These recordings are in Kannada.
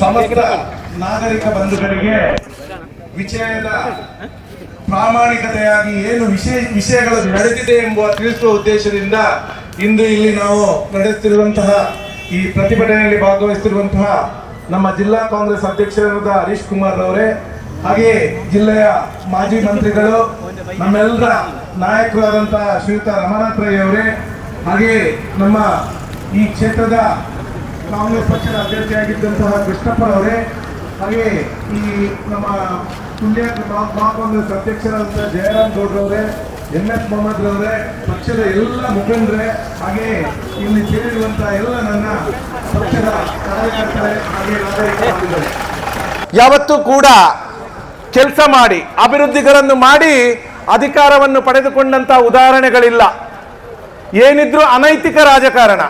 ಸಮಸ್ತ ನಾಗರಿಕ ಬಂಧುಗಳಿಗೆ ವಿಷಯದ ಪ್ರಾಮಾಣಿಕತೆಯಾಗಿ ಏನು ವಿಷಯ ವಿಷಯಗಳು ನಡೆದಿದೆ ಎಂಬ ತಿಳಿಸುವ ಉದ್ದೇಶದಿಂದ ಇಂದು ಇಲ್ಲಿ ನಾವು ನಡೆಸುತ್ತಿರುವಂತಹ ಈ ಪ್ರತಿಭಟನೆಯಲ್ಲಿ ಭಾಗವಹಿಸುತ್ತಿರುವಂತಹ ನಮ್ಮ ಜಿಲ್ಲಾ ಕಾಂಗ್ರೆಸ್ ಅಧ್ಯಕ್ಷರಾದ ಹರೀಶ್ ಕುಮಾರ್ ಅವರೇ ಹಾಗೆ ಜಿಲ್ಲೆಯ ಮಾಜಿ ಮಂತ್ರಿಗಳು, ನಮ್ಮೆಲ್ಲರ ನಾಯಕರಾದಂತಹ ಶ್ರೀಯುತ ರಮನಾಥ್ ರೈ ಅವರೇ ಹಾಗೆ ನಮ್ಮ ಈ ಕ್ಷೇತ್ರದ ಕಾಂಗ್ರೆಸ್ ಪಕ್ಷದ ಅಭ್ಯರ್ಥಿಯಾಗಿದ್ದಂತಹ ಕೃಷ್ಣಪ್ಪರವರೇ ಹಾಗೆ ಈ ನಮ್ಮ ಬ್ಲಾಕ್ ಕಾಂಗ್ರೆಸ್ ಅಧ್ಯಕ್ಷರಾದಂತಹ ಜಯರಾಮ್ ಗೌಡ್ರವರೇ ಎನ್ ಎಸ್ ಮೊಹಮ್ಮದ್ ರವರೇ ಪಕ್ಷದ ಎಲ್ಲ ಮುಖಂಡರೇ, ಹಾಗೆ ಇಲ್ಲಿ ಸೇರಿರುವಂತಹ ಎಲ್ಲ ನನ್ನ ಪಕ್ಷದ ಕಾರ್ಯಕರ್ತರೇ, ಹಾಗೆ. ಯಾವತ್ತೂ ಕೂಡ ಕೆಲಸ ಮಾಡಿ, ಅಭಿವೃದ್ಧಿಗಳನ್ನು ಮಾಡಿ ಅಧಿಕಾರವನ್ನು ಪಡೆದುಕೊಂಡಂತ ಉದಾಹರಣೆಗಳಿಲ್ಲ ಏನಿದ್ರೂ ಅನೈತಿಕ ರಾಜಕಾರಣ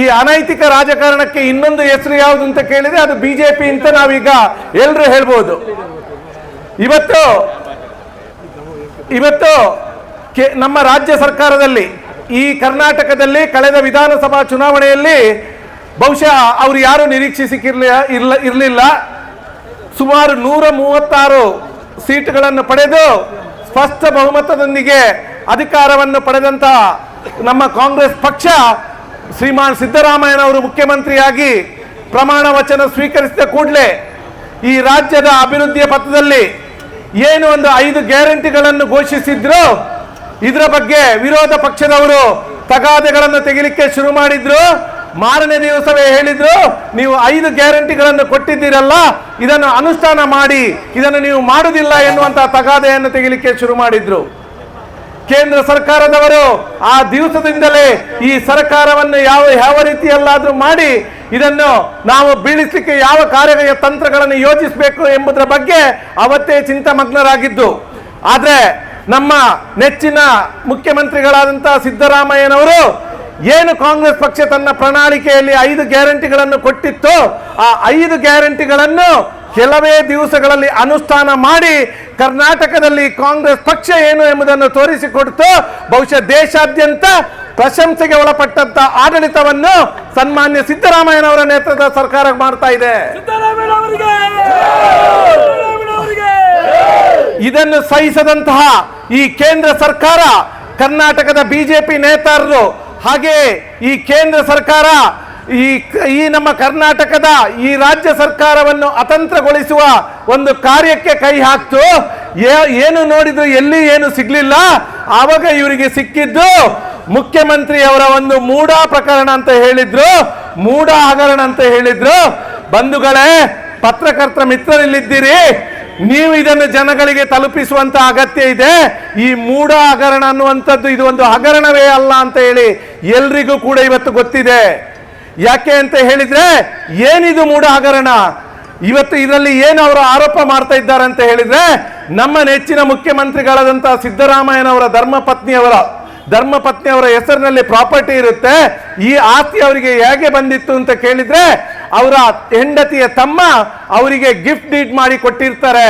ಈ ಅನೈತಿಕ ರಾಜಕಾರಣಕ್ಕೆ ಇನ್ನೊಂದು ಹೆಸರು ಯಾವುದು ಅಂತ ಕೇಳಿದ್ರೆ ಅದು ಬಿಜೆಪಿ ಅಂತ ನಾವೀಗ ಎಲ್ಲರೂ ಹೇಳ್ಬೋದು. ಇವತ್ತು ಇವತ್ತು ನಮ್ಮ ರಾಜ್ಯ ಸರ್ಕಾರದಲ್ಲಿ, ಈ ಕರ್ನಾಟಕದಲ್ಲಿ ಕಳೆದ ವಿಧಾನಸಭಾ ಚುನಾವಣೆಯಲ್ಲಿ ಬಹುಶಃ ಅವರು ಯಾರು ನಿರೀಕ್ಷಿಸಿಕಿರ್ಲಿ, ಇರ್ಲ, ಇರಲಿಲ್ಲ. ಸುಮಾರು ನೂರ ಮೂವತ್ತಾರು ಸೀಟುಗಳನ್ನು ಪಡೆದು ಸ್ಪಷ್ಟ ಬಹುಮತದೊಂದಿಗೆ ಅಧಿಕಾರವನ್ನು ಪಡೆದಂತ ನಮ್ಮ ಕಾಂಗ್ರೆಸ್ ಪಕ್ಷ ಶ್ರೀಮಾನ್ ಸಿದ್ದರಾಮಯ್ಯನವರು ಮುಖ್ಯಮಂತ್ರಿಯಾಗಿ ಪ್ರಮಾಣ ವಚನ ಸ್ವೀಕರಿಸಿದ ಕೂಡಲೇ ಈ ರಾಜ್ಯದ ಅಭಿವೃದ್ಧಿಯ ಪಥದಲ್ಲಿ ಏನು ಒಂದು ಐದು ಗ್ಯಾರಂಟಿಗಳನ್ನು ಘೋಷಿಸಿದ್ರು, ಇದರ ಬಗ್ಗೆ ವಿರೋಧ ಪಕ್ಷದವರು ತಗಾದೆಗಳನ್ನು ತೆಗಿಲಿಕ್ಕೆ ಶುರು ಮಾಡಿದ್ರು. ಮಾರನೇ ದಿವಸವೇ ಹೇಳಿದ್ರು, ನೀವು ಐದು ಗ್ಯಾರಂಟಿಗಳನ್ನು ಕೊಟ್ಟಿದ್ದೀರಲ್ಲ, ಇದನ್ನು ಅನುಷ್ಠಾನ ಮಾಡಿ, ಇದನ್ನು ನೀವು ಮಾಡುವುದಿಲ್ಲ ಎನ್ನುವಂತಹ ತಗಾದೆಯನ್ನು ತೆಗಿಲಿಕ್ಕೆ ಶುರು ಮಾಡಿದ್ರು. ಕೇಂದ್ರ ಸರ್ಕಾರದವರು ಆ ದಿವಸದಿಂದಲೇ ಈ ಸರ್ಕಾರವನ್ನು ಯಾವ ಯಾವ ರೀತಿಯಲ್ಲಾದರೂ ಮಾಡಿ ಇದನ್ನು ನಾವು ಬೀಳಿಸಲಿಕ್ಕೆ ಯಾವ ಕಾರ್ಯ ತಂತ್ರಗಳನ್ನು ಯೋಜಿಸಬೇಕು ಎಂಬುದರ ಬಗ್ಗೆ ಅವತ್ತೇ ಚಿಂತಮಗ್ನರಾಗಿದ್ದು. ಆದರೆ ನಮ್ಮ ನೆಚ್ಚಿನ ಮುಖ್ಯಮಂತ್ರಿಗಳಾದಂತಹ ಸಿದ್ದರಾಮಯ್ಯನವರು ಏನು ಕಾಂಗ್ರೆಸ್ ಪಕ್ಷ ತನ್ನ ಪ್ರಣಾಳಿಕೆಯಲ್ಲಿ ಐದು ಗ್ಯಾರಂಟಿಗಳನ್ನು ಕೊಟ್ಟಿತ್ತು ಆ ಐದು ಗ್ಯಾರಂಟಿಗಳನ್ನು ಕೆಲವೇ ದಿವಸಗಳಲ್ಲಿ ಅನುಷ್ಠಾನ ಮಾಡಿ ಕರ್ನಾಟಕದಲ್ಲಿ ಕಾಂಗ್ರೆಸ್ ಪಕ್ಷ ಏನು ಎಂಬುದನ್ನು ತೋರಿಸಿಕೊಡ್ತು ಬಹುಶಃ ದೇಶಾದ್ಯಂತ ಪ್ರಶಂಸೆಗೆ ಒಳಪಟ್ಟಂತ ಆಡಳಿತವನ್ನು ಸನ್ಮಾನ್ಯ ಸಿದ್ದರಾಮಯ್ಯನವರ ನೇತೃತ್ವದ ಸರ್ಕಾರ ಮಾಡ್ತಾ ಇದೆ. ಇದನ್ನು ಸಹಿಸದಂತಹ ಈ ಕೇಂದ್ರ ಸರ್ಕಾರ ಕರ್ನಾಟಕದ ಬಿಜೆಪಿ ನೇತಾರರು ಹಾಗೆ ಈ ಕೇಂದ್ರ ಸರ್ಕಾರ ಈ ಈ ನಮ್ಮ ಕರ್ನಾಟಕದ ಈ ರಾಜ್ಯ ಸರ್ಕಾರವನ್ನು ಅತಂತ್ರಗೊಳಿಸುವ ಒಂದು ಕಾರ್ಯಕ್ಕೆ ಕೈ ಹಾಕ್ತು. ಏನು ನೋಡಿದ್ರು ಎಲ್ಲಿ ಏನು ಸಿಗ್ಲಿಲ್ಲ. ಆವಾಗ ಇವರಿಗೆ ಸಿಕ್ಕಿದ್ದು ಮುಖ್ಯಮಂತ್ರಿಯವರ ಒಂದು ಮೂಢ ಪ್ರಕರಣ ಅಂತ ಹೇಳಿದ್ರು. ಮೂಢ ಹಗರಣ ಅಂತ ಹೇಳಿದ್ರು. ಬಂಧುಗಳೇ ಪತ್ರಕರ್ತರ ಮಿತ್ರರಲ್ಲಿದ್ದೀರಿ. ನೀವು ಇದನ್ನು ಜನಗಳಿಗೆ ತಲುಪಿಸುವಂತ ಅಗತ್ಯ ಇದೆ. ಈ ಮೂಢ ಹಗರಣ ಅನ್ನುವಂಥದ್ದು ಇದು ಒಂದು ಹಗರಣವೇ ಅಲ್ಲ ಅಂತ ಹೇಳಿ ಎಲ್ರಿಗೂ ಕೂಡ ಇವತ್ತು ಗೊತ್ತಿದೆ. ಯಾಕೆ ಅಂತ ಹೇಳಿದ್ರೆ ಏನಿದು ಮೂಢ ಹಗರಣ ಇವತ್ತು ಇದರಲ್ಲಿ ಏನು ಅವರು ಆರೋಪ ಮಾಡ್ತಾ ಇದ್ದಾರೆ ಅಂತ ಹೇಳಿದ್ರೆ ನಮ್ಮ ನೆಚ್ಚಿನ ಮುಖ್ಯಮಂತ್ರಿಗಳಾದಂತಹ ಸಿದ್ದರಾಮಯ್ಯನವರ ಧರ್ಮಪತ್ನಿಯವರ ಧರ್ಮಪತ್ನಿಯವರ ಹೆಸರಿನಲ್ಲಿ ಪ್ರಾಪರ್ಟಿ ಇರುತ್ತೆ, ಈ ಆಸ್ತಿ ಅವರಿಗೆ ಹೇಗೆ ಬಂದಿತ್ತು ಅಂತ ಕೇಳಿದ್ರೆ ಅವರ ಹೆಂಡತಿಯ ತಮ್ಮ ಅವರಿಗೆ ಗಿಫ್ಟ್ ಡೀಡ್ ಮಾಡಿ ಕೊಟ್ಟಿರ್ತಾರೆ.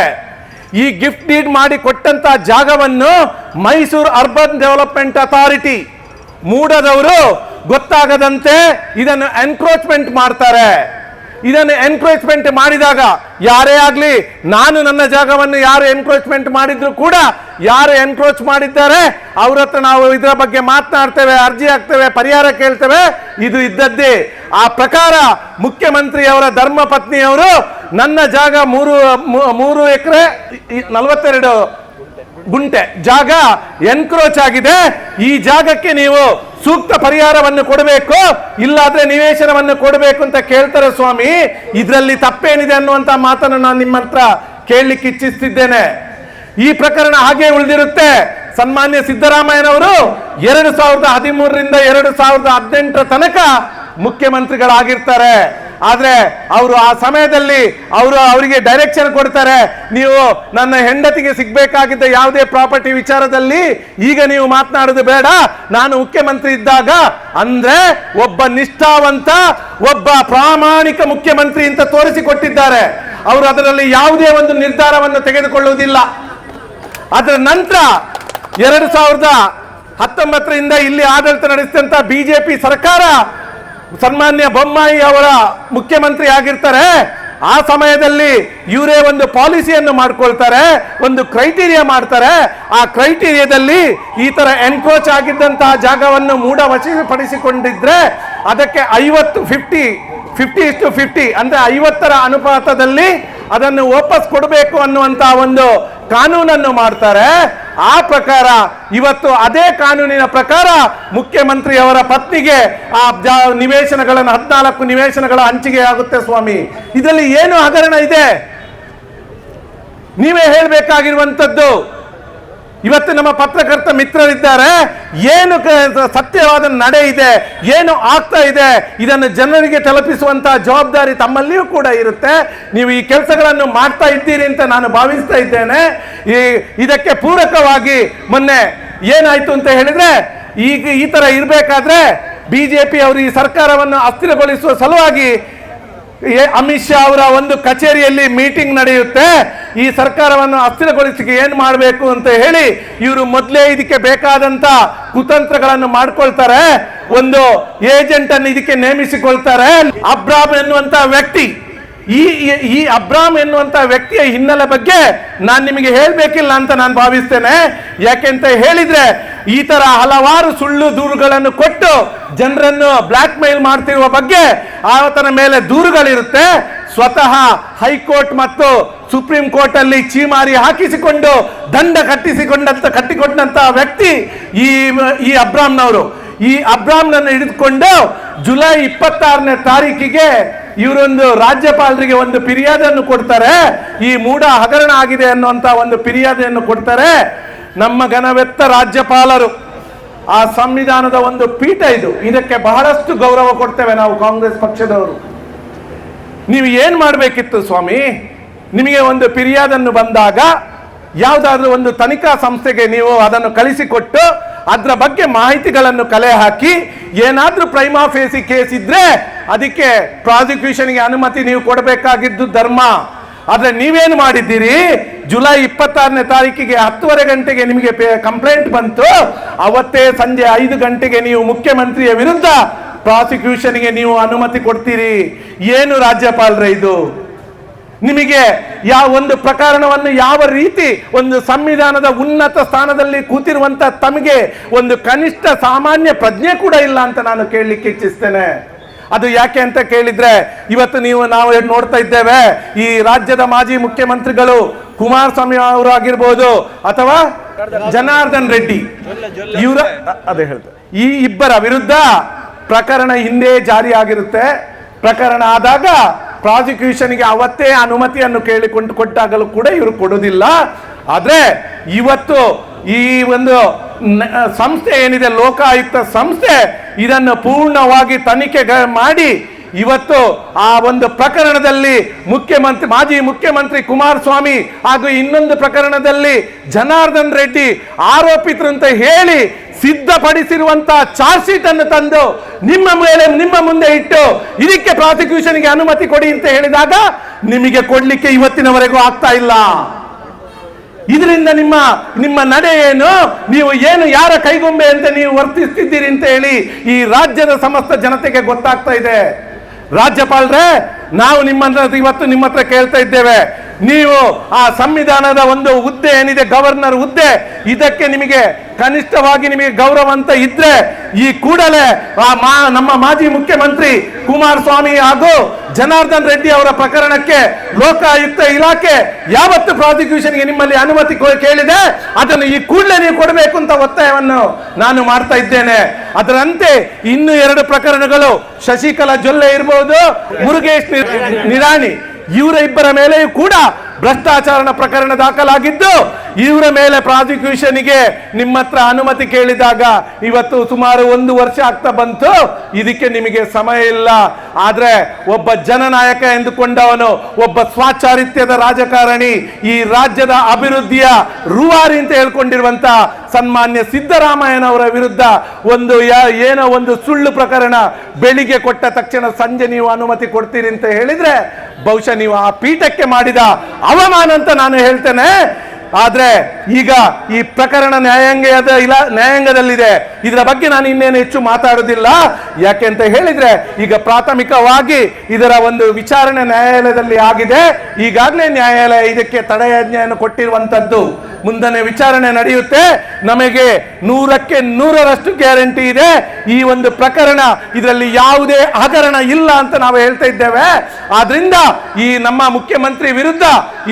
ಈ ಗಿಫ್ಟ್ ಡೀಡ್ ಮಾಡಿ ಕೊಟ್ಟಂತ ಜಾಗವನ್ನು ಮೈಸೂರು ಅರ್ಬನ್ ಡೆವಲಪ್ಮೆಂಟ್ ಅಥಾರಿಟಿ, ಮೂಡದವರು ಗೊತ್ತಾಗದಂತೆ ಇದನ್ನು ಎನ್ಕ್ರೋಚ್ಮೆಂಟ್ ಮಾಡ್ತಾರೆ. ಇದನ್ನು ಎನ್ಕ್ರೋಚ್ಮೆಂಟ್ ಮಾಡಿದಾಗ ಯಾರೇ ಆಗಲಿ, ನಾನು ನನ್ನ ಜಾಗವನ್ನು ಯಾರು ಎನ್ಕ್ರೋಚ್ಮೆಂಟ್ ಮಾಡಿದ್ರು ಕೂಡ ಯಾರು ಎನ್ಕ್ರೋಚ್ ಮಾಡಿದ್ದಾರೆ, ಅವ್ರ ಹತ್ರ ನಾವು ಇದರ ಬಗ್ಗೆ ಮಾತನಾಡ್ತೇವೆ, ಅರ್ಜಿ ಹಾಕ್ತೇವೆ, ಪರಿಹಾರ ಕೇಳ್ತೇವೆ, ಇದು ಇದ್ದದ್ದೇ. ಆ ಪ್ರಕಾರ ಮುಖ್ಯಮಂತ್ರಿಯವರ ಧರ್ಮ ಪತ್ನಿಯವರು ನನ್ನ ಜಾಗ ಮೂರು ಮೂರು ಎಕರೆ ನಲವತ್ತೆರಡು ಗುಂಟೆ ಜಾಗ ಎನ್ಕ್ರೋಚ್ ಆಗಿದೆ. ಈ ಜಾಗಕ್ಕೆ ನೀವು ಸೂಕ್ತ ಪರಿಹಾರವನ್ನು ಕೊಡಬೇಕು, ಇಲ್ಲಾದ್ರೆ ನಿವೇಶನವನ್ನು ಕೊಡಬೇಕು ಅಂತ ಕೇಳ್ತಾರೆ ಸ್ವಾಮಿ. ಇದರಲ್ಲಿ ತಪ್ಪೇನಿದೆ ಅನ್ನುವಂತ ಮಾತನ್ನು ನಾನು ನಿಮ್ಮ ಹತ್ರ ಕೇಳಲಿಕ್ಕೆ ಇಚ್ಛಿಸ್ತಿದ್ದೇನೆ. ಈ ಪ್ರಕರಣ ಹಾಗೆ ಉಳಿದಿರುತ್ತೆ. ಸನ್ಮಾನ್ಯ ಸಿದ್ದರಾಮಯ್ಯನವರು ಎರಡು ಸಾವಿರದ ಹದಿಮೂರರಿಂದ ಎರಡು ಸಾವಿರದ ಹದಿನೆಂಟರ ತನಕ ಮುಖ್ಯಮಂತ್ರಿಗಳಾಗಿರ್ತಾರೆ. ಆದ್ರೆ ಅವರು ಆ ಸಮಯದಲ್ಲಿ ಅವರು ಅವರಿಗೆ ಡೈರೆಕ್ಷನ್ ಕೊಡ್ತಾರೆ. ನೀವು ನನ್ನ ಹೆಂಡತಿಗೆ ಸಿಗ್ಬೇಕಾಗಿದ್ದ ಯಾವುದೇ ಪ್ರಾಪರ್ಟಿ ವಿಚಾರದಲ್ಲಿ ಈಗ ನೀವು ಮಾತನಾಡೋದು ಬೇಡ. ನಾನು ಮುಖ್ಯಮಂತ್ರಿ ಇದ್ದಾಗ ಅಂದ್ರೆ ಒಬ್ಬ ನಿಷ್ಠಾವಂತ, ಒಬ್ಬ ಪ್ರಾಮಾಣಿಕ ಮುಖ್ಯಮಂತ್ರಿ ಅಂತ ತೋರಿಸಿಕೊಟ್ಟಿದ್ದಾರೆ. ಅವರು ಅದರಲ್ಲಿ ಯಾವುದೇ ಒಂದು ನಿರ್ಧಾರವನ್ನು ತೆಗೆದುಕೊಳ್ಳುವುದಿಲ್ಲ. ಅದರ ನಂತರ ಎರಡು ಸಾವಿರದ ಹತ್ತೊಂಬತ್ತರಿಂದ ಇಲ್ಲಿ ಆಡಳಿತ ನಡೆಸಿದಂತ ಬಿಜೆಪಿ ಸರ್ಕಾರ ಸನ್ಮಾನ್ಯ ಬೊಮ್ಮಾಯಿ ಅವರ ಮುಖ್ಯಮಂತ್ರಿ ಆಗಿರ್ತಾರೆ, ಆ ಸಮಯದಲ್ಲಿ ಇವರೇ ಒಂದು ಪಾಲಿಸಿಯನ್ನು ಮಾಡ್ಕೊಳ್ತಾರೆ, ಒಂದು ಕ್ರೈಟೀರಿಯಾ ಮಾಡ್ತಾರೆ. ಆ ಕ್ರೈಟೀರಿಯಾದಲ್ಲಿ ಈ ತರ ಎನ್ಕ್ರೋಚ್ ಆಗಿದ್ದಂತಹ ಜಾಗವನ್ನು ಮೂಢ ವಶಪಡಿಸಿಕೊಂಡಿದ್ರೆ ಅದಕ್ಕೆ ಐವತ್ತು ಫಿಫ್ಟಿ ಫಿಫ್ಟಿ ಇಷ್ಟು ಫಿಫ್ಟಿ ಅಂದ್ರೆ ಐವತ್ತರ ಅನುಪಾತದಲ್ಲಿ ಅದನ್ನು ವಾಪಸ್ ಕೊಡಬೇಕು ಅನ್ನುವಂತಹ ಒಂದು ಕಾನೂನನ್ನು ಮಾಡ್ತಾರೆ. ಆ ಪ್ರಕಾರ ಇವತ್ತು ಅದೇ ಕಾನೂನಿನ ಪ್ರಕಾರ ಮುಖ್ಯಮಂತ್ರಿಯವರ ಪತ್ನಿಗೆ ಆ ನಿವೇಶನಗಳನ್ನು, ಹದಿನಾಲ್ಕು ನಿವೇಶನಗಳ ಹಂಚಿಕೆ ಆಗುತ್ತೆ ಸ್ವಾಮಿ. ಇದರಲ್ಲಿ ಏನು ಹಗರಣ ಇದೆ? ನೀವೇ ಹೇಳಬೇಕಾಗಿರುವಂಥದ್ದು ಇವತ್ತು ನಮ್ಮ ಪತ್ರಕರ್ತ ಮಿತ್ರರಿದ್ದಾರೆ. ಏನು ಸತ್ಯವಾದ ನಡೆ ಇದೆ, ಏನು ಆಗ್ತಾ ಇದೆ, ಇದನ್ನು ಜನರಿಗೆ ತಲುಪಿಸುವಂತಹ ಜವಾಬ್ದಾರಿ ತಮ್ಮಲ್ಲಿಯೂ ಕೂಡ ಇರುತ್ತೆ. ನೀವು ಈ ಕೆಲಸಗಳನ್ನು ಮಾಡ್ತಾ ಇದ್ದೀರಿ ಅಂತ ನಾನು ಭಾವಿಸ್ತಾ ಇದ್ದೇನೆ. ಈ, ಇದಕ್ಕೆ ಪೂರಕವಾಗಿ ಮೊನ್ನೆ ಏನಾಯ್ತು ಅಂತ ಹೇಳಿದ್ರೆ, ಈಗ ಈ ತರ ಇರಬೇಕಾದ್ರೆ ಬಿ ಜೆ ಪಿ ಅವರು ಈ ಸರ್ಕಾರವನ್ನು ಅಸ್ಥಿರಗೊಳಿಸುವ ಸಲುವಾಗಿ ಅಮಿತ್ ಶಾ ಅವರ ಒಂದು ಕಚೇರಿಯಲ್ಲಿ ಮೀಟಿಂಗ್ ನಡೆಯುತ್ತೆ. ಈ ಸರ್ಕಾರವನ್ನು ಅಸ್ಥಿರಗೊಳಿಸಿಕೆ ಏನು ಮಾಡಬೇಕು ಅಂತ ಹೇಳಿ ಇವರು ಮೊದಲೇ ಇದಕ್ಕೆ ಬೇಕಾದಂತ ಕುತಂತ್ರಗಳನ್ನು ಮಾಡ್ಕೊಳ್ತಾರೆ. ಒಂದು ಏಜೆಂಟ್ ಅನ್ನು ಇದಕ್ಕೆ ನೇಮಿಸಿಕೊಳ್ತಾರೆ. ಅಬ್ರಾಮ್ ಎನ್ನುವಂತ ವ್ಯಕ್ತಿ. ಈ, ಈ- ಅಬ್ರಾಮ್ ಎನ್ನುವಂತ ವ್ಯಕ್ತಿಯ ಹಿನ್ನೆಲೆ ಬಗ್ಗೆ ನಾನು ನಿಮಗೆ ಹೇಳಬೇಕಿಲ್ಲ ಅಂತ ನಾನು ಭಾವಿಸ್ತೇನೆ. ಯಾಕೆಂತ ಹೇಳಿದ್ರೆ ಈ ತರ ಹಲವಾರು ಸುಳ್ಳು ದೂರುಗಳನ್ನು ಕೊಟ್ಟು ಜನರನ್ನು ಬ್ಲ್ಯಾಕ್ ಮೇಲ್ ಮಾಡ್ತಿರುವ ಬಗ್ಗೆ ಆತನ ಮೇಲೆ ದೂರುಗಳಿರುತ್ತೆ. ಸ್ವತಃ ಹೈಕೋರ್ಟ್ ಮತ್ತು ಸುಪ್ರೀಂ ಕೋರ್ಟ್ ಅಲ್ಲಿ ಚೀಮಾರಿ ಹಾಕಿಸಿಕೊಂಡು ದಂಡ ಕಟ್ಟಿಸಿಕೊಂಡಂತ ಕಟ್ಟಿಕೊಂಡಂತ ವ್ಯಕ್ತಿ ಈ ಈ ಅಬ್ರಾಮ್ನವರು. ಈ ಅಬ್ರಾಮ್ನನ್ನು ಹಿಡಿದುಕೊಂಡು ಜುಲೈ ಇಪ್ಪತ್ತಾರನೇ ತಾರೀಕಿಗೆ ಇವರೊಂದು ರಾಜ್ಯಪಾಲರಿಗೆ ಒಂದು ಫಿರ್ಯಾದನ್ನು ಕೊಡ್ತಾರೆ. ಈ ಮೂಢ ಹಗರಣ ಆಗಿದೆ ಅನ್ನುವಂತ ಒಂದು ಫಿರ್ಯಾದೆಯನ್ನು ಕೊಡ್ತಾರೆ. ನಮ್ಮ ಘನವೆತ್ತ ರಾಜ್ಯಪಾಲರು. ಆ ಸಂವಿಧಾನದ ಒಂದು ಪೀಠ ಇದು. ಇದಕ್ಕೆ ಬಹಳಷ್ಟು ಗೌರವ ಕೊಡ್ತೇವೆ ನಾವು ಕಾಂಗ್ರೆಸ್ ಪಕ್ಷದವರು. ನೀವು ಏನು ಮಾಡಬೇಕಿತ್ತು ಸ್ವಾಮಿ? ನಿಮಗೆ ಒಂದು ಪಿರಿಯಾದನ್ನು ಬಂದಾಗ ಯಾವುದಾದ್ರೂ ಒಂದು ತನಿಖಾ ಸಂಸ್ಥೆಗೆ ನೀವು ಅದನ್ನು ಕಳಿಸಿಕೊಟ್ಟು ಅದರ ಬಗ್ಗೆ ಮಾಹಿತಿಗಳನ್ನು ಕಲೆ ಹಾಕಿ, ಏನಾದರೂ ಪ್ರೈಮಾ ಫೇಸಿ ಕೇಸ್ ಇದ್ರೆ ಅದಕ್ಕೆ ಪ್ರಾಸಿಕ್ಯೂಷನ್ಗೆ ಅನುಮತಿ ನೀವು ಕೊಡಬೇಕಾಗಿದ್ದು ಧರ್ಮ. ಆದರೆ ನೀವೇನು ಮಾಡಿದ್ದೀರಿ? ಜುಲೈ ಇಪ್ಪತ್ತಾರನೇ ತಾರೀಕಿಗೆ ಹತ್ತುವರೆ ಗಂಟೆಗೆ ನಿಮಗೆ ಕಂಪ್ಲೇಂಟ್ ಬಂತು. ಅವತ್ತೇ ಸಂಜೆ ಐದು ಗಂಟೆಗೆ ನೀವು ಮುಖ್ಯಮಂತ್ರಿಯ ವಿರುದ್ಧ ಪ್ರಾಸಿಕ್ಯೂಷನ್ಗೆ ನೀವು ಅನುಮತಿ ಕೊಡ್ತೀರಿ. ಏನು ರಾಜ್ಯಪಾಲರ ಇದು? ನಿಮಗೆ ಯಾವ ಒಂದು ಪ್ರಕರಣವನ್ನು ಯಾವ ರೀತಿ ಒಂದು ಸಂವಿಧಾನದ ಉನ್ನತ ಸ್ಥಾನದಲ್ಲಿ ಕೂತಿರುವಂತ ತಮಗೆ ಒಂದು ಕನಿಷ್ಠ ಸಾಮಾನ್ಯ ಪ್ರಜ್ಞೆ ಕೂಡ ಇಲ್ಲ ಅಂತ ನಾನು ಕೇಳಲಿಕ್ಕೆ ಇಚ್ಛಿಸ್ತೇನೆ. ಅದು ಯಾಕೆ ಅಂತ ಕೇಳಿದ್ರೆ ಇವತ್ತು ನೀವು ನಾವು ನೋಡ್ತಾ ಇದ್ದೇವೆ ಈ ರಾಜ್ಯದ ಮಾಜಿ ಮುಖ್ಯಮಂತ್ರಿಗಳು ಕುಮಾರಸ್ವಾಮಿ ಅವರು ಆಗಿರ್ಬೋದು ಅಥವಾ ಜನಾರ್ದನ್ ರೆಡ್ಡಿ. ಇವರ ಅದೇ ಹೇಳ್ತಾರೆ ಈ ಇಬ್ಬರ ವಿರುದ್ಧ ಪ್ರಕರಣ ಹಿಂದೆ ಜಾರಿ ಆಗಿರುತ್ತೆ ಪ್ರಕರಣ ಆದಾಗ ಪ್ರಾಸಿಕ್ಯೂಷನ್ಗೆ ಅವತ್ತೇ ಅನುಮತಿಯನ್ನು ಕೇಳಿಕೊಂಡು ಕೊಟ್ಟಾಗಲೂ ಕೂಡ ಇವರು ಕೊಡುವುದಿಲ್ಲ ಆದರೆ ಇವತ್ತು ಈ ಒಂದು ಸಂಸ್ಥೆ ಏನಿದೆ, ಲೋಕಾಯುಕ್ತ ಸಂಸ್ಥೆ ಇದನ್ನು ಪೂರ್ಣವಾಗಿ ತನಿಖೆ ಮಾಡಿ ಇವತ್ತು ಆ ಒಂದು ಪ್ರಕರಣದಲ್ಲಿ ಮುಖ್ಯಮಂತ್ರಿ, ಮಾಜಿ ಮುಖ್ಯಮಂತ್ರಿ ಕುಮಾರಸ್ವಾಮಿ ಹಾಗೂ ಇನ್ನೊಂದು ಪ್ರಕರಣದಲ್ಲಿ ಜನಾರ್ದನ್ ರೆಡ್ಡಿ ಆರೋಪಿತರು ಅಂತ ಹೇಳಿ ಸಿದ್ಧಪಡಿಸಿರುವಂತಹ ಚಾರ್ಜ್ ಶೀಟ್ ಅನ್ನು ತಂದು ನಿಮ್ಮ ಮೇಲೆ ನಿಮ್ಮ ಮುಂದೆ ಇಟ್ಟು ಇದಕ್ಕೆ ಪ್ರಾಸಿಕ್ಯೂಷನ್ಗೆ ಅನುಮತಿ ಕೊಡಿ ಅಂತ ಹೇಳಿದಾಗ ನಿಮಗೆ ಕೊಡ್ಲಿಕ್ಕೆ ಇವತ್ತಿನವರೆಗೂ ಆಗ್ತಾ ಇಲ್ಲ. ಇದರಿಂದ ನಿಮ್ಮ ನಿಮ್ಮ ನಡೆ ಏನು? ನೀವು ಏನು, ಯಾರ ಕೈಗೊಂಬೆ ಅಂತ ನೀವು ವರ್ತಿಸ್ತಿದ್ದೀರಿ ಅಂತ ಹೇಳಿ ಈ ರಾಜ್ಯದ ಸಮಸ್ತ ಜನತೆಗೆ ಗೊತ್ತಾಗ್ತಾ ಇದೆ. ರಾಜ್ಯಪಾಲರೇ, ನಾವು ನಿಮ್ಮ ಇವತ್ತು ನಿಮ್ಮ ಹತ್ರ ಕೇಳ್ತಾ ಇದ್ದೇವೆ. ನೀವು ಆ ಸಂವಿಧಾನದ ಒಂದು ಹುದ್ದೆ ಏನಿದೆ, ಗವರ್ನರ್ ಹುದ್ದೆ, ಇದಕ್ಕೆ ನಿಮಗೆ ಕನಿಷ್ಠವಾಗಿ ನಿಮಗೆ ಗೌರವ ಅಂತ ಇದ್ರೆ ಈ ಕೂಡಲೇ ಆ ಮಾ, ನಮ್ಮ ಮಾಜಿ ಮುಖ್ಯಮಂತ್ರಿ ಕುಮಾರಸ್ವಾಮಿ ಹಾಗೂ ಜನಾರ್ದನ್ ರೆಡ್ಡಿ ಅವರ ಪ್ರಕರಣಕ್ಕೆ ಲೋಕಾಯುಕ್ತ ಇಲಾಖೆ ಯಾವತ್ತು ಪ್ರಾಸಿಕ್ಯೂಷನ್ಗೆ ನಿಮ್ಮಲ್ಲಿ ಅನುಮತಿ ಕೇಳಿದೆ, ಅದನ್ನು ಈ ಕೂಡಲೇ ನೀವು ಕೊಡಬೇಕು ಅಂತ ಒತ್ತಾಯವನ್ನು ನಾನು ಮಾಡ್ತಾ ಇದ್ದೇನೆ. ಅದರಂತೆ ಇನ್ನು ಎರಡು ಪ್ರಕರಣಗಳು, ಶಶಿಕಲಾ ಜೊಲ್ಲೆ ಇರಬಹುದು ಮುರುಗೇಶ್ ನಿರಾಣಿ. ಇವರ ಇಬ್ಬರ ಮೇಲೆಯೂ ಕೂಡ ಭ್ರಷ್ಟಾಚಾರನ ಪ್ರಕರಣ ದಾಖಲಾಗಿದ್ದು ಇವರ ಮೇಲೆ ಪ್ರಾಸಿಕ್ಯೂಷನ್ಗೆ ನಿಮ್ಮ ಹತ್ರ ಅನುಮತಿ ಕೇಳಿದಾಗ ಇವತ್ತು ಸುಮಾರು ಒಂದು ವರ್ಷ ಆಗ್ತಾ ಬಂತು. ಇದಕ್ಕೆ ನಿಮಗೆ ಸಮಯ ಇಲ್ಲ. ಆದರೆ ಒಬ್ಬ ಜನನಾಯಕ ಎಂದುಕೊಂಡವನು, ಒಬ್ಬ ಸ್ವಾಚಾರಿತ್ಯದ ರಾಜಕಾರಣಿ ಈ ರಾಜ್ಯದ ಅಭಿವೃದ್ಧಿಯ ರೂವಾರಿ ಅಂತ ಹೇಳ್ಕೊಂಡಿರುವಂತ ಸನ್ಮಾನ್ಯ ಸಿದ್ದರಾಮಯ್ಯನವರ ವಿರುದ್ಧ ಒಂದು ಏನೋ ಒಂದು ಸುಳ್ಳು ಪ್ರಕರಣ ಬೆಳಿಗ್ಗೆ ಕೊಟ್ಟ ತಕ್ಷಣ ಸಂಜೆ ನೀವು ಅನುಮತಿ ಕೊಡ್ತೀರಿ ಅಂತ ಹೇಳಿದ್ರೆ ಬಹುಶಃ ನೀವು ಆ ಪೀಠಕ್ಕೆ ಮಾಡಿದ ಅವಮಾನ ಅಂತ ನಾನು ಹೇಳ್ತೇನೆ. ಆದ್ರೆ ಈಗ ಈ ಪ್ರಕರಣ ನ್ಯಾಯಾಂಗದ ಇಲ್ಲ ನ್ಯಾಯಾಂಗದಲ್ಲಿದೆ. ಇದರ ಬಗ್ಗೆ ನಾನು ಇನ್ನೇನು ಹೆಚ್ಚು ಮಾತಾಡೋದಿಲ್ಲ. ಯಾಕೆ ಅಂತ ಹೇಳಿದ್ರೆ, ಈಗ ಪ್ರಾಥಮಿಕವಾಗಿ ಇದರ ಒಂದು ವಿಚಾರಣೆ ನ್ಯಾಯಾಲಯದಲ್ಲಿ ಆಗಿದೆ. ಈಗಾಗಲೇ ನ್ಯಾಯಾಲಯ ಇದಕ್ಕೆ ತಡೆಯಾಜ್ಞೆಯನ್ನು ಕೊಟ್ಟಿರುವಂತದ್ದು. ಮುಂದನೆ ವಿಚಾರಣೆ ನಡೆಯುತ್ತೆ. ನಮಗೆ ನೂರಕ್ಕೆ ನೂರರಷ್ಟು ಗ್ಯಾರಂಟಿ ಇದೆ. ಈ ಒಂದು ಪ್ರಕರಣ ಇದರಲ್ಲಿ ಯಾವುದೇ ಹಗರಣ ಇಲ್ಲ ಅಂತ ನಾವು ಹೇಳ್ತಾ ಇದ್ದೇವೆ. ಆದ್ರಿಂದ ಈ ನಮ್ಮ ಮುಖ್ಯಮಂತ್ರಿ ವಿರುದ್ಧ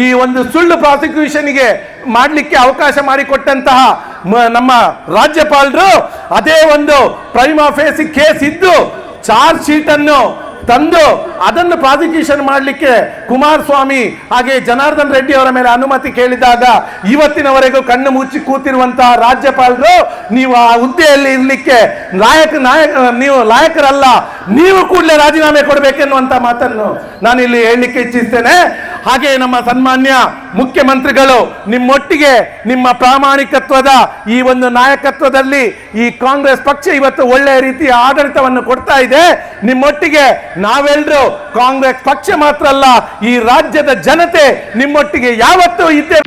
ಈ ಒಂದು ಸುಳ್ಳು ಪ್ರಾಸಿಕ್ಯೂಷನ್ಗೆ ಮಾಡಲಿಕ್ಕೆ ಅವಕಾಶ ಮಾಡಿಕೊಟ್ಟಂತಹ ನಮ್ಮ ರಾಜ್ಯಪಾಲರು ಅದೇ ಒಂದು ಪ್ರೈಮಾ ಫೇಸಿ ಕೇಸ್ ಇದ್ದು ಚಾರ್ಜ್ ಶೀಟ್ ಅನ್ನು ತಂದು ಅದನ್ನು ಪ್ರಾಸಿಕ್ಯೂಷನ್ ಮಾಡಲಿಕ್ಕೆ ಕುಮಾರಸ್ವಾಮಿ ಹಾಗೆ ಜನಾರ್ದನ್ ರೆಡ್ಡಿ ಅವರ ಮೇಲೆ ಅನುಮತಿ ಕೇಳಿದಾಗ ಇವತ್ತಿನವರೆಗೂ ಕಣ್ಣು ಮುಚ್ಚಿ ಕೂತಿರುವಂತಹ ರಾಜ್ಯಪಾಲರು ನೀವು ಆ ಹುದ್ದೆಯಲ್ಲಿ ಇರಲಿಕ್ಕೆ ನಾಯಕ ನಾಯಕ, ನೀವು ನಾಯಕರಲ್ಲ, ನೀವು ಕೂಡಲೇ ರಾಜೀನಾಮೆ ಕೊಡಬೇಕೆನ್ನುವಂತ ಮಾತನ್ನು ನಾನು ಇಲ್ಲಿ ಹೇಳಲಿಕ್ಕೆ ಇಚ್ಛಿಸ್ತೇನೆ. ಹಾಗೆ ನಮ್ಮ ಸನ್ಮಾನ್ಯ ಮುಖ್ಯಮಂತ್ರಿಗಳು ನಿಮ್ಮೊಟ್ಟಿಗೆ ನಿಮ್ಮ ಪ್ರಾಮಾಣಿಕತ್ವದ ಈ ಒಂದು ನಾಯಕತ್ವದಲ್ಲಿ ಈ ಕಾಂಗ್ರೆಸ್ ಪಕ್ಷ ಇವತ್ತು ಒಳ್ಳೆಯ ರೀತಿಯ ಆಡಳಿತವನ್ನು ಕೊಡ್ತಾ ಇದೆ. ನಿಮ್ಮೊಟ್ಟಿಗೆ ನಾವೆಲ್ಲರೂ ಕಾಂಗ್ರೆಸ್ ಪಕ್ಷ ಮಾತ್ರ ಅಲ್ಲ, ಈ ರಾಜ್ಯದ ಜನತೆ ನಿಮ್ಮೊಟ್ಟಿಗೆ ಯಾವತ್ತೂ ಇದ್ದೇವೆ.